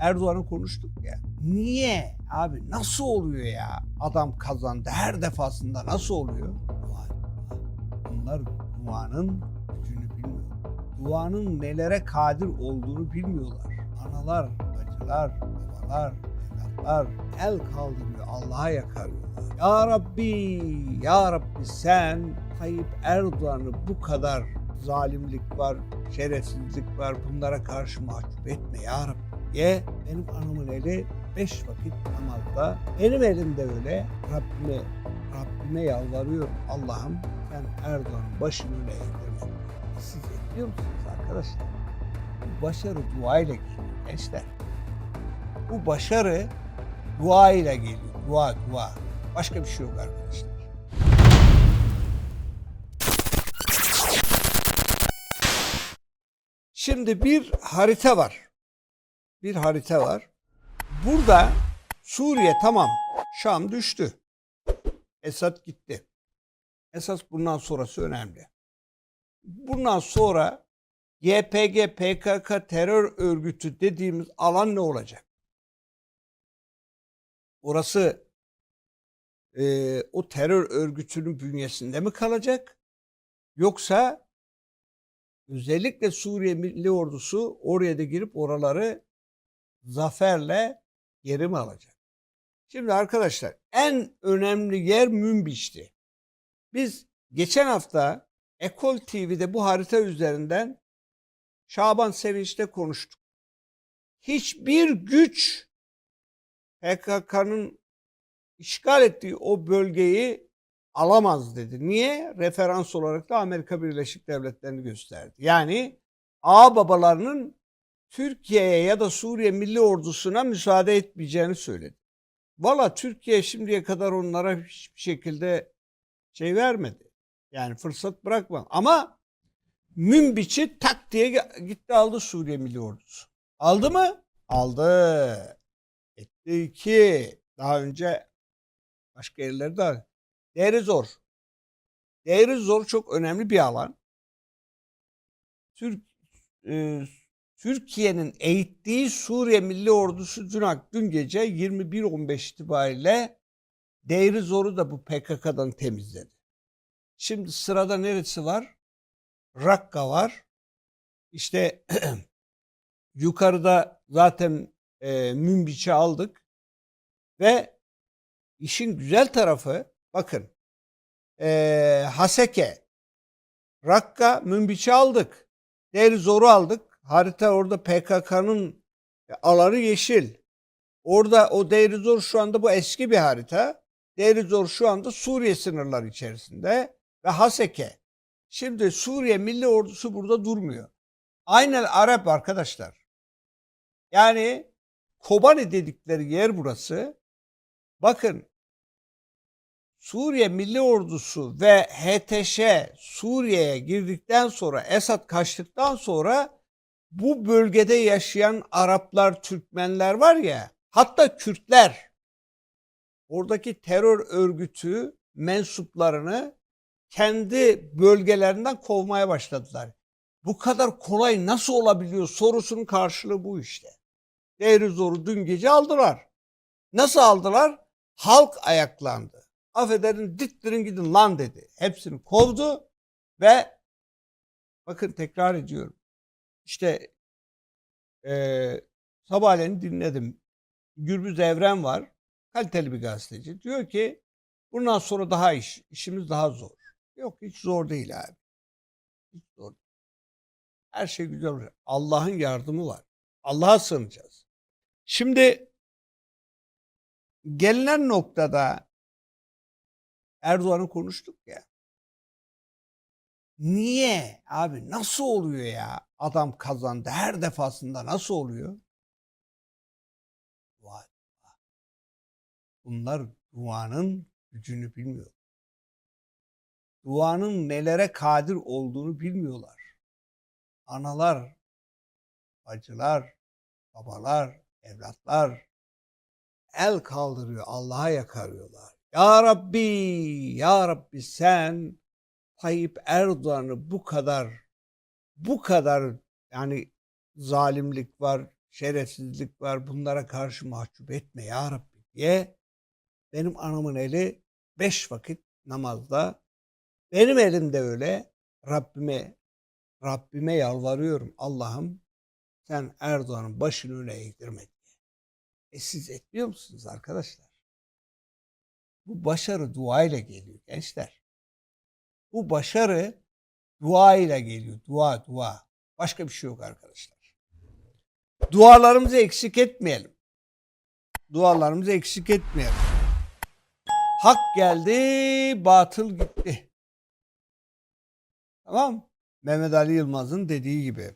Erdoğan'ı konuştuk ya. Niye abi nasıl oluyor ya? Adam kazandı her defasında nasıl oluyor? Onlar duanın gücünü bilmiyor. Duanın nelere kadir olduğunu bilmiyorlar. Analar, bacılar, babalar, evlatlar el kaldırıyor, Allah'a yakarıyorlar. Ya Rabbi, Ya Rabbi sen Tayyip Erdoğan'ı bu kadar zalimlik var, şerefsizlik var bunlara karşı mahcup etme Ya Rabbi diye benim anamın eli beş vakit namazda benim elim de öyle Rabbime Rabbime yalvarıyorum Allah'ım ben Erdoğan'ın başını öne eğdirmem. Siz ediyor musunuz arkadaşlar? Bu başarı duayla geliyor gençler. Bu başarı dua ile geliyor. Dua, dua. Başka bir şey yok arkadaşlar. Şimdi bir harita var. Bir harita var. Burada Suriye tamam. Şam düştü. Esad gitti. Esas bundan sonrası önemli. Bundan sonra YPG, PKK terör örgütü dediğimiz alan ne olacak? Orası e, o terör örgütünün bünyesinde mi kalacak? Yoksa özellikle Suriye Milli Ordusu oraya da girip oraları zaferle geri mi alacak? Şimdi arkadaşlar en önemli yer Münbiş'ti. Biz geçen hafta Ekol TV'de bu harita üzerinden Şaban Sevinç'te konuştuk. Hiçbir güç PKK'nın işgal ettiği o bölgeyi alamaz dedi. Niye? Referans olarak da Amerika Birleşik Devletleri'ni gösterdi. Yani ağ babalarının Türkiye'ye ya da Suriye Milli Ordusu'na müsaade etmeyeceğini söyledi. Valla Türkiye şimdiye kadar onlara hiçbir şekilde şey vermedi. Yani fırsat bırakma. Ama Münbiç'i tak diye gitti aldı Suriye Milli Ordusu. Aldı mı? Aldı. Etti iki. Daha önce başka yerlerde aldı. Değeri zor. Değeri zor çok önemli bir alan. Türk, e, Türkiye'nin eğittiği Suriye Milli Ordusu dün, dün gece 21.15 itibariyle Değeri zoru da bu PKK'dan temizledi. Şimdi sırada neresi var? Rakka var. İşte yukarıda zaten e, Münbiç'i aldık. Ve işin güzel tarafı bakın e, Haseke, Rakka, Münbiç'i aldık. Deri zoru aldık. Harita orada PKK'nın alanı yeşil. Orada o Deir zor şu anda bu eski bir harita. Deir zor şu anda Suriye sınırları içerisinde ve Haseke. Şimdi Suriye Milli Ordusu burada durmuyor. Aynen Arap arkadaşlar. Yani Kobani dedikleri yer burası. Bakın Suriye Milli Ordusu ve HTŞ Suriye'ye girdikten sonra Esad kaçtıktan sonra bu bölgede yaşayan Araplar, Türkmenler var ya hatta Kürtler oradaki terör örgütü mensuplarını kendi bölgelerinden kovmaya başladılar. Bu kadar kolay nasıl olabiliyor sorusunun karşılığı bu işte. Değeri zoru dün gece aldılar. Nasıl aldılar? Halk ayaklandı. Affederin dittirin gidin lan dedi. Hepsini kovdu ve bakın tekrar ediyorum. İşte e, sabahleyin dinledim. Gürbüz Evren var. Kaliteli bir gazeteci. Diyor ki bundan sonra daha iş, işimiz daha zor. Yok hiç zor değil abi. Hiç zor değil. Her şey güzel olacak. Allah'ın yardımı var. Allah'a sığınacağız. Şimdi gelinen noktada Erdoğan'ı konuştuk ya. Niye abi nasıl oluyor ya? Adam kazandı her defasında nasıl oluyor? Dua. Bunlar duanın gücünü bilmiyor. Duanın nelere kadir olduğunu bilmiyorlar. Analar, bacılar, babalar, evlatlar el kaldırıyor, Allah'a yakarıyorlar. Ya Rabbi, Ya Rabbi sen Tayyip Erdoğan'ı bu kadar bu kadar yani zalimlik var, şerefsizlik var. Bunlara karşı mahcup etme ya Rabbi diye benim anamın eli beş vakit namazda benim elim de öyle Rabbime Rabbime yalvarıyorum Allah'ım sen Erdoğan'ın başını öne eğdirme diye. E siz etmiyor musunuz arkadaşlar? Bu başarı dua ile geliyor gençler. Bu başarı dua ile geliyor. Dua, dua. Başka bir şey yok arkadaşlar. Dualarımızı eksik etmeyelim. Dualarımızı eksik etmeyelim. Hak geldi, batıl gitti. Tamam? Mehmet Ali Yılmaz'ın dediği gibi.